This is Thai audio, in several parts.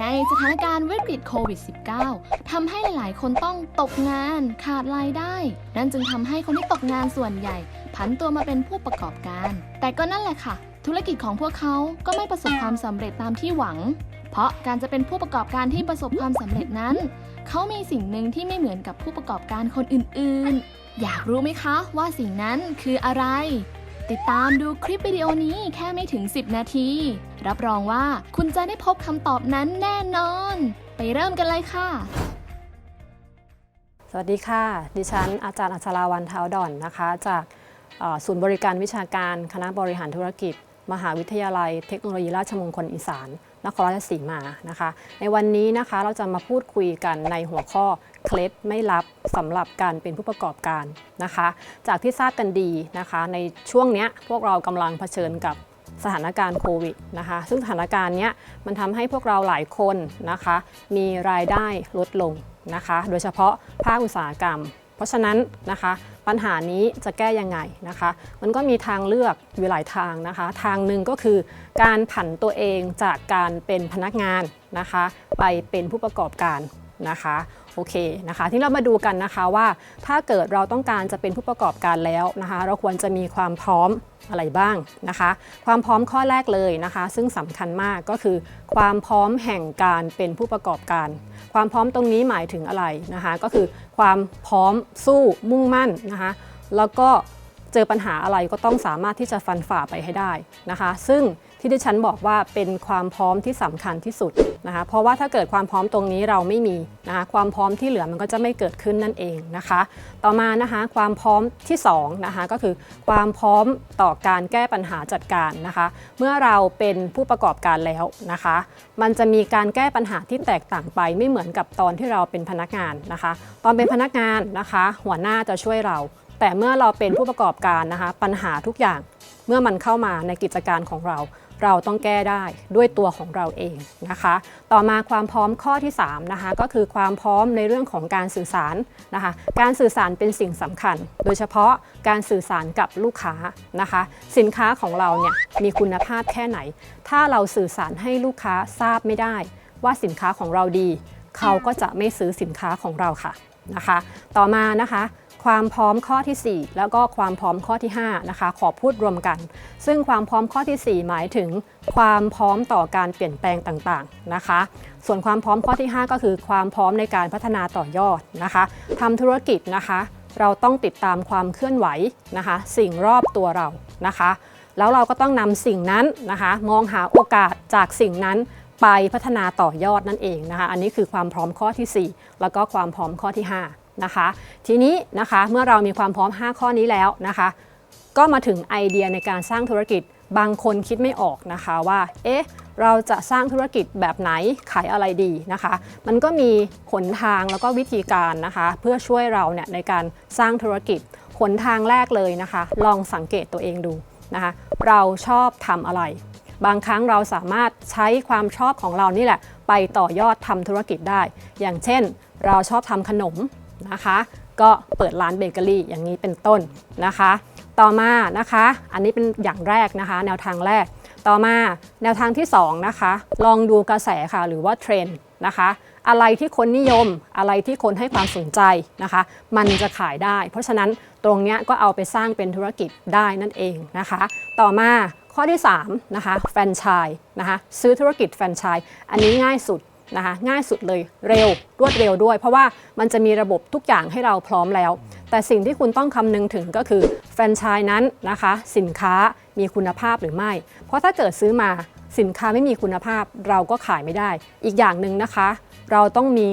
ในสถานการณ์วิกฤตโควิด -19 ทำให้หลายๆ คนต้องตกงานขาดรายได้ นั่นจึงทำให้คนที่ตกงานส่วนใหญ่ ผันตัวมาเป็นผู้ประกอบการ แต่ก็นั่นแหละค่ะ ธุรกิจของพวกเขาก็ไม่ประสบความสำเร็จตามที่หวัง เพราะการจะเป็นผู้ประกอบการที่ประสบความสำเร็จนั้น เขามีสิ่งหนึ่งที่ไม่เหมือนกับผู้ประกอบการคนอื่น ๆ อยากรู้ไหมคะว่าสิ่งนั้นคืออะไร ติดตามดูคลิปวิดีโอนี้แค่ไม่ถึง 10 นาที รับรองว่าคุณจะได้พบคำตอบนั้นแน่นอน ไปเริ่มกันเลยค่ะ สวัสดีค่ะ ดิฉันอาจารย์อัชราวันเท้าดอนนะคะ จากศูนย์บริการวิชาการคณะบริหารธุรกิจ มหาวิทยาลัยเทคโนโลยีราชมงคลอีสาน นครราชสีมานะคะ ในวันนี้นะคะเราจะมาพูดคุยกันในหัวข้อเคล็ดไม่ลับสำหรับการเป็นผู้ประกอบการนะคะ จากที่ทราบกันดีนะคะ ในช่วงเนี้ยพวกเรากำลังเผชิญกับสถานการณ์โควิดนะคะ ซึ่งสถานการณ์เนี้ยมันทำให้พวกเราหลายคนนะคะ มีรายได้ลดลงนะคะ โดยเฉพาะภาคอุตสาหกรรม ราะฉะนั้นนะคะปัญหานี้จะแก้ยังไงนะคะ มันก็มีทางเลือกอยู่หลายทางนะคะ ทางหนึ่งก็คือการผันตัวเองจากการเป็นพนักงานนะคะ ไปเป็นผู้ประกอบการ นะคะโอเคนะคะที่เรามาดูกันนะคะว่าถ้าเกิดเราต้องการจะเป็นผู้ประกอบการแล้วนะคะ เราควรจะมีความพร้อมอะไรบ้างนะคะ ความพร้อมข้อแรกเลยนะคะ ซึ่งสำคัญมากก็คือ ความพร้อมแห่งการเป็นผู้ประกอบการ ความพร้อมตรงนี้หมายถึงอะไรนะคะ ก็คือความพร้อมสู้มุ่งมั่นนะคะ แล้วก็ เจอปัญหาอะไรก็ต้องสามารถที่จะฟันฝ่าไปให้ได้นะคะ ซึ่งที่ดิฉันบอกว่าเป็นความพร้อมที่สำคัญที่สุดนะคะ เพราะว่าถ้าเกิดความพร้อมตรงนี้เราไม่มีนะคะความพร้อมที่เหลือมันก็จะไม่เกิดขึ้นนั่นเองนะคะ ต่อมานะคะความพร้อมที่2นะคะก็คือความพร้อมต่อการแก้ปัญหาจัดการนะคะ เมื่อเราเป็นผู้ประกอบการแล้วนะคะ มันจะมีการแก้ปัญหาที่แตกต่างไปไม่เหมือนกับตอนที่เราเป็นพนักงานนะคะ ตอนเป็นพนักงานนะคะ หัวหน้าจะช่วยเรา แต่เมื่อเราเป็นผู้ประกอบการนะคะ ปัญหาทุกอย่างเมื่อมันเข้ามาในกิจการของเรา เราต้องแก้ได้ด้วยตัวของเราเองนะคะ ต่อมาความพร้อมข้อที่3นะคะก็คือความพร้อมในเรื่องของการสื่อสารนะคะ การสื่อสารเป็นสิ่งสำคัญ โดยเฉพาะการสื่อสารกับลูกค้านะคะ สินค้าของเราเนี่ยมีคุณภาพแค่ไหน ถ้าเราสื่อสารให้ลูกค้าทราบไม่ได้ ว่าสินค้าของเราดี เขาก็จะไม่ซื้อสินค้าของเราค่ะนะคะ ต่อมานะคะ ความพร้อมข้อทีสี่ 4 แล้วก็ความพร้อมข้อที่5นะคะขอพูดรวมกัน ซึ่งความพร้อมข้อทีสี่ 4 หมายถึง ความพร้อมต่อการเปลี่ยนแปลงต่างๆนะคะ ส่วนความพร้อมข้อที่ 5 ก็คือ ความพร้อมในการพัฒนาต่อยอดนะคะทำธุรกิจนะคะ เราต้องติดตามความเคลื่อนไหวนะคะ สิ่งรอบตัวเรานะคะ แล้วเราก็ต้องนำสิ่งนั้นนะคะ มองหาโอกาสจากสิ่งนั้นไปพัฒนาต่อยอดนั่นเองนะคะ อันนี้คือความพร้อมข้อที่ 4 แล้วก็ความพร้อมข้อที่ 5 นะคะ ทีนี้นะคะเมื่อเรามีความพร้อม 5 ข้อนี้แล้วนะคะ ก็มาถึงไอเดียในการสร้างธุรกิจบางคนคิดไม่ออกนะคะว่า เอ๊ะ เราจะสร้างธุรกิจแบบไหน ขายอะไรดีนะคะ มันก็มีหนทางแล้วก็วิธีการนะคะ เพื่อช่วยเราเนี่ยในการสร้างธุรกิจ หนทางแรกเลยนะคะ ลองสังเกตตัวเองดูนะคะ เราชอบทำอะไร บางครั้งเราสามารถใช้ความชอบของเรานี่แหละ ไปต่อยอดทำธุรกิจได้ อย่างเช่น เราชอบทำขนม นะคะ ก็เปิดร้านเบเกอรี่อย่างนี้เป็นต้นนะคะ ต่อมานะคะ อันนี้เป็นอย่างแรกนะคะ แนวทางแรก ต่อมาแนวทางที่2นะคะ ลองดูกระแสค่ะหรือว่าเทรนด์นะคะอะไรที่คนนิยมอะไรที่คนให้ความสนใจนะคะ มันจะขายได้ เพราะฉะนั้นตรงนี้ก็เอาไปสร้างเป็นธุรกิจได้นั่นเองนะคะ ต่อมาข้อที่3นะคะแฟรนไชส์นะคะซื้อธุรกิจแฟรนไชส์อันนี้ง่ายสุด นะคะง่ายสุดเลยเร็วรวดเร็วด้วย เพราะว่ามันจะมีระบบทุกอย่างให้เราพร้อมแล้ว แต่สิ่งที่คุณต้องคำนึงถึงก็คือแฟรนไชส์นั้นนะคะ สินค้ามีคุณภาพหรือไม่ เพราะถ้าเกิดซื้อมาสินค้าไม่มีคุณภาพเราก็ขายไม่ได้ อีกอย่างหนึ่งนะคะ เราต้องมี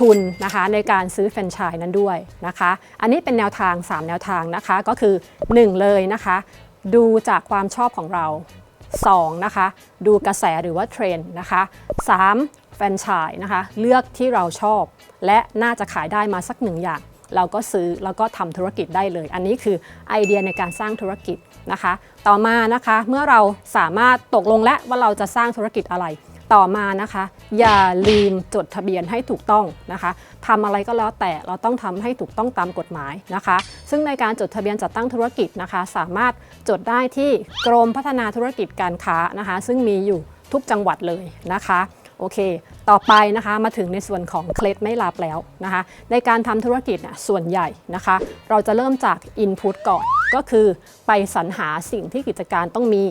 ทุนนะคะในการซื้อแฟรนไชส์นั้นด้วยนะคะ อันนี้เป็นแนวทาง 3 แนวทางนะคะก็คือ 1 เลยนะคะ ดูจากความชอบของเรา 2. นะคะ ดูกระแสหรือว่าเทรนด์นะคะ 3. แฟรนไชส์นะคะ เลือกที่เราชอบ และน่าจะขายได้มาสักหนึ่งอย่าง เราก็ซื้อแล้วก็ทำธุรกิจได้เลย อันนี้คือไอเดียในการสร้างธุรกิจนะคะ ต่อมานะคะเมื่อเราสามารถตกลงและว่าเราจะสร้างธุรกิจอะไร ต่อมานะคะ อย่าลืมจดทะเบียนให้ถูกต้องนะคะทำอะไรก็แล้วแต่เราต้องทำให้ถูกต้องตามกฎหมายนะคะ ซึ่งในการจดทะเบียนจัดตั้งธุรกิจนะคะ สามารถจดได้ที่กรมพัฒนาธุรกิจการค้านะคะ ซึ่งมีอยู่ทุกจังหวัดเลยนะคะโอเค ต่อไปนะคะมาถึงในส่วนของเคล็ดไม่ลับแล้วนะคะ ในการทำธุรกิจนะส่วนใหญ่นะคะ เราจะเริ่มจาก Input ก่อน ก็คือไปสรรหาสิ่งที่กิจการต้องมี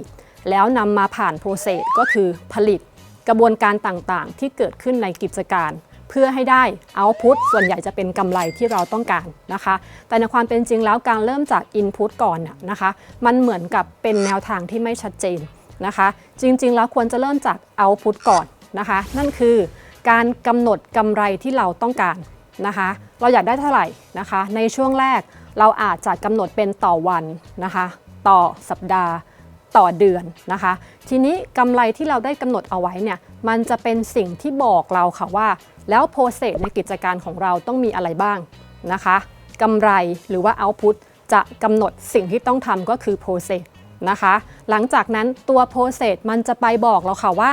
แล้วนำมาผ่าน Process ก็คือผลิต กระบวนการต่างๆ ที่เกิดขึ้นในกิจการเพื่อให้ได้ Output ส่วนใหญ่จะเป็นกำไรที่เราต้องการนะคะ แต่ในความเป็นจริงแล้วการเริ่มจาก Input ก่อนนะคะ มันเหมือนกับเป็นแนวทางที่ไม่ชัดเจนนะคะ จริงๆ แล้วควรจะเริ่มจาก Output ก่อนนะคะ นั่นคือการกำหนดกำไรที่เราต้องการนะคะ เราอยากได้เท่าไหร่นะคะ ในช่วงแรกเราอาจจะกำหนดเป็นต่อวันนะคะ ต่อสัปดาห์ ต่อเดือนนะคะ ทีนี้กำไรที่เราได้กำหนดเอาไว้เนี่ยมันจะเป็นสิ่งที่บอกเราค่ะว่า แล้วโปรเซสในกิจการของเราต้องมีอะไรบ้างนะคะกำไรหรือว่า Output จะกำหนดสิ่งที่ต้องทำก็คือ Process นะคะ หลังจากนั้นตัว Process มันจะไปบอกเราค่ะว่า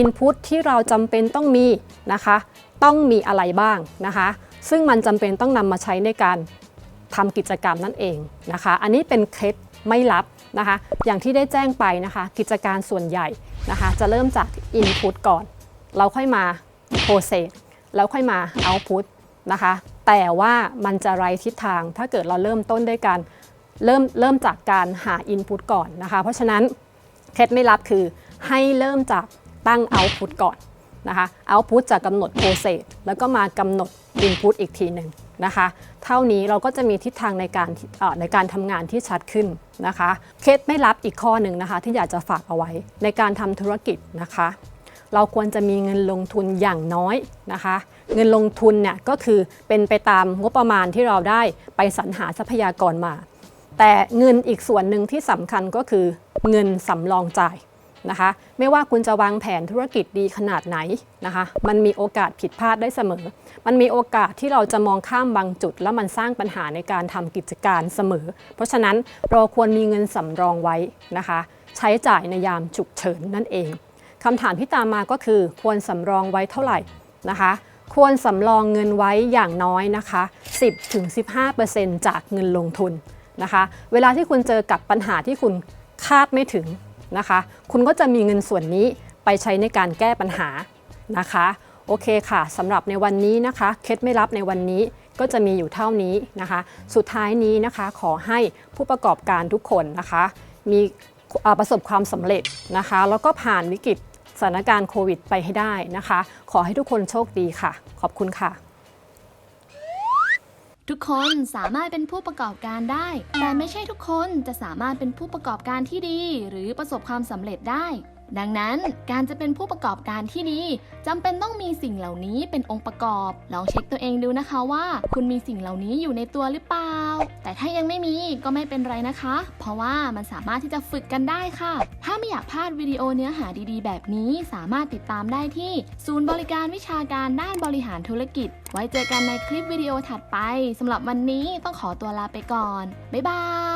Input ที่เราจำเป็นต้องมีนะคะ ต้องมีอะไรบ้างนะคะ ซึ่งมันจำเป็นต้องนำมาใช้ในการทำกิจกรรมนั่นเองนะคะ อันนี้เป็นเคล็ดไม่ลับ นะคะ อย่างที่ได้แจ้งไปนะคะ กิจการส่วนใหญ่นะคะ จะเริ่มจาก Input ก่อน เราค่อยมา Process แล้วค่อยมา Output นะคะ แต่ว่ามันจะไรทิศทาง ถ้าเกิดเราเริ่มต้นด้วยการเริ่มเริ่มจากการหา Input ก่อนนะคะ เพราะฉะนั้นเคล็ดไม่ลับคือให้เริ่มจากตั้ง Output ก่อนนะคะ Output จะกำหนด Process แล้วก็มากำหนด Input อีกทีหนึ่ง นะคะ เท่านี้เราก็จะมีทิศทางในการในการทำงานที่ชัดขึ้นนะคะ เคล็ดไม่ลับอีกข้อหนึ่งนะคะ ที่อยากจะฝากเอาไว้ในการทำธุรกิจนะคะ เราควรจะมีเงินลงทุนอย่างน้อยนะคะ เงินลงทุนเนี่ยก็คือเป็นไปตามงบประมาณที่เราได้ไปสรรหาทรัพยากรมา แต่เงินอีกส่วนหนึ่งที่สำคัญก็คือเงินสำรองจ่าย นะคะ ไม่ว่าคุณจะวางแผนธุรกิจดีขนาดไหนนะคะ มันมีโอกาสผิดพลาดได้เสมอ มันมีโอกาสที่เราจะมองข้ามบางจุด แล้วมันสร้างปัญหาในการทำกิจการเสมอ เพราะฉะนั้นเราควรมีเงินสำรองไว้นะคะ ใช้จ่ายในยามฉุกเฉินนั่นเองคำถามที่ตามมาก็คือควรสำรองไว้เท่าไหร่นะคะ ควรสำรองเงินไว้อย่างน้อยนะคะ 10-15%จากเงินลงทุนนะคะ เวลาที่คุณเจอกับปัญหาที่คุณคาดไม่ถึง นะคะ คุณก็จะมีเงินส่วนนี้ไปใช้ในการแก้ปัญหานะคะ โอเคค่ะสำหรับในวันนี้นะคะเคล็ดไม่ลับในวันนี้ก็จะมีอยู่เท่านี้นะคะ สุดท้ายนี้นะคะขอให้ผู้ประกอบการทุกคนนะคะ มีประสบความสำเร็จนะคะ แล้วก็ผ่านวิกฤตสถานการณ์โควิดไปให้ได้นะคะ ขอให้ทุกคนโชคดีค่ะ ขอบคุณค่ะ ทุกคนสามารถเป็นผู้ประกอบการได้ แต่ไม่ใช่ทุกคนจะสามารถเป็นผู้ประกอบการที่ดี หรือประสบความสำเร็จได้ ดังนั้นการจะเป็นผู้ประกอบการที่ดีจำเป็นต้องมีสิ่งเหล่านี้เป็นองค์ประกอบ ลองเช็คตัวเองดูนะคะว่า คุณมีสิ่งเหล่านี้อยู่ในตัวหรือเปล่า แต่ถ้ายังไม่มีก็ไม่เป็นไรนะคะ เพราะว่ามันสามารถที่จะฝึกกันได้ค่ะ ถ้าไม่อยากพลาดวิดีโอเนื้อหาดีๆ แบบนี้สามารถติดตามได้ที่ ศูนย์บริการวิชาการด้านบริหารธุรกิจ ไว้เจอกันในคลิปวิดีโอถัดไปสำหรับวันนี้ต้องขอตัวลาไปก่อนบ๊ายบาย